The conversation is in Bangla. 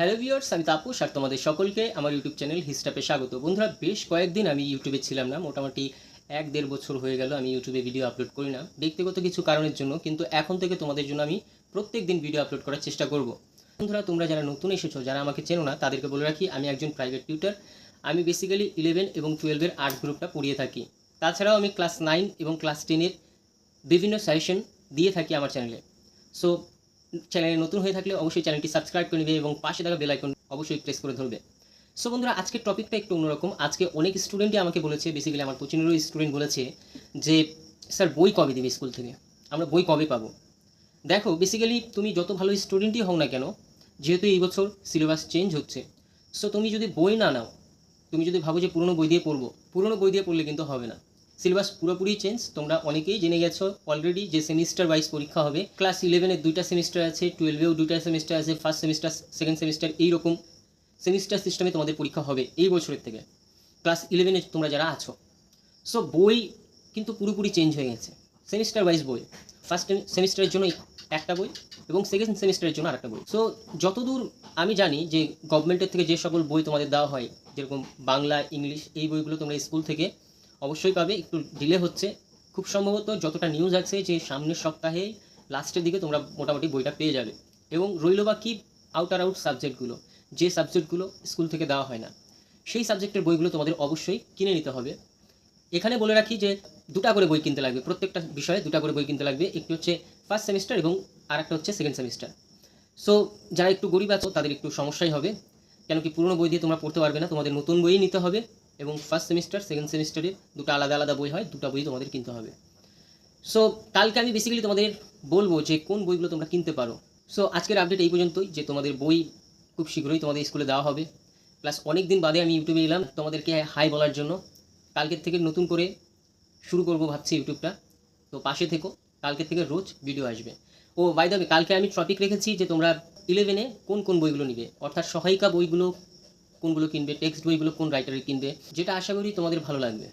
হ্যালো ভিউয়ার্স আমি তাপস আর তোমাদের সকলকে আমার ইউটিউব চ্যানেল হিস্টাপে স্বাগত। বন্ধুরা, বেশ কয়েকদিন আমি ইউটিউবে ছিলাম না, মোটামুটি এক দেড় বছর হয়ে গেল আমি ইউটিউবে ভিডিও আপলোড করি না, ব্যক্তিগত কিছু কারণের জন্য, কিন্তু এখন থেকে তোমাদের জন্য আমি প্রত্যেক দিন ভিডিও আপলোড করার চেষ্টা করব। বন্ধুরা, তোমরা যারা নতুন এসেছ, যারা আমাকে চেনো না, তাদেরকে বলে রাখি, আমি একজন প্রাইভেট টিউটার আমি বেসিক্যালি ইলেভেন এবং টুয়েলভের আর্ট গ্রুপটা পড়িয়ে থাকি। তাছাড়াও আমি ক্লাস নাইন এবং ক্লাস টেনের বিভিন্ন সাজেশন দিয়ে থাকি আমার চ্যানেলে সো চ্যানেলে নতুন হয়ে থাকলে অবশ্যই চ্যানেলটি সাবস্ক্রাইব করে নেবে এবং পাশে থাকা বেল আইকন অবশ্যই প্রেস করে ধরবে। সো বন্ধুরা, আজকের টপিকটা একটু অন্যরকম। আজকে অনেক স্টুডেন্টই আমাকে বলেছে বেসিক্যালি আমার কোচিনেরও স্টুডেন্ট বলেছে যে, স্যার, বই কবে দেবে স্কুল থেকে? আমরা বই কবে পাবো? দেখো বেসিক্যালি তুমি যত ভালো স্টুডেন্টই হও না কেন, যেহেতু এই বছর সিলেবাস চেঞ্জ হচ্ছে সো তুমি যদি বই না নাও, তুমি যদি ভাবো যে পুরনো বই দিয়ে পড়ব, পুরনো বই দিয়ে পড়লে কিন্তু হবে না। সিলেবাস পুরোপুরি চেঞ্জ তোমরা অনেকেই জেনে গেছো অলরেডি যে সেমিস্টার ওয়াইজ পরীক্ষা হবে। ক্লাস ইলেভেনের দুইটা সেমিস্টার আছে টুয়েলভেও দুইটা সেমিস্টার আছে ফার্স্ট সেমিস্টার সেকেন্ড সেমিস্টার এইরকম সেমিস্টার সিস্টেমে তোমাদের পরীক্ষা হবে এই বছরের থেকে। ক্লাস ইলেভেনে তোমরা যারা আছো সো বই কিন্তু পুরোপুরি চেঞ্জ হয়ে গেছে। সেমিস্টার ওয়াইজ বই ফার্স্ট সেমিস্টারের জন্য একটা বই এবং সেকেন্ড সেমিস্টারের জন্য আরেকটা বই। সো যতদূর আমি জানি যে গভর্নমেন্টের থেকে যে সকল বই তোমাদের দেওয়া হয়, যেরকম বাংলা, ইংলিশ, এই বইগুলো তোমরা স্কুল থেকে অবশ্যই পাবে। একটু ডিলে হচ্ছে। খুব সম্ভবত যতটা নিউজ আছে যে সামনের সপ্তাহে লাস্টের দিকে তোমরা মোটামুটি বইটা পেয়ে যাবে। এবং রইল বা কি আউটার আউট সাবজেক্টগুলো যে সাবজেক্টগুলো স্কুল থেকে দেওয়া হয় না। সেই সাবজেক্টের বইগুলো তোমাদের অবশ্যই কিনে নিতে হবে। এখানে বলে রাখি যে দুটা করে বই কিনতে লাগবে। প্রত্যেকটা বিষয়ে দুটা করে বই কিনতে লাগবে। একটি হচ্ছে ফার্স্ট সেমিস্টার এবং আরেকটা হচ্ছে সেকেন্ড সেমিস্টার সো যারা একটু গরিব আছো, তাদের একটু সমস্যাই হবে। কেন কি পুরনো বই দিয়ে তোমরা পড়তে পারবে না। তোমাদের নতুন বই নিতে হবে। এবং ফার্স্ট সেমিস্টার সেকেন্ড সেমিস্টারে দুটো আলাদা আলাদা বই হয়, দুটো বই তোমাদের কিনতে হবে। সো কালকে আমি বেসিক্যালি তোমাদের বলব যে কোন বইগুলো তোমরা কিনতে পারো। সো আজকের আপডেট এই পর্যন্তই যে তোমাদের বই খুব শীঘ্রই তোমাদের স্কুলে দেওয়া হবে। প্লাস অনেক দিন বাদে আমি ইউটিউবে এলাম তোমাদেরকে হাই বলার জন্য। কালকের থেকে নতুন করে শুরু করব ভাবছি ইউটিউবটা তো পাশে থেকো, কালকের থেকে রোজ ভিডিও আসবে। ও বাই দ্য কালকে আমি টপিক রেখেছি যে তোমরা ইলেভেনে কোন কোন বইগুলো নিবে। অর্থাৎ সহায়িকা বইগুলো কোনগুলো কিনবে টেক্সট বইগুলো কোন রাইটারের কিনবে যেটা আশা করি তোমাদের ভালো লাগবে।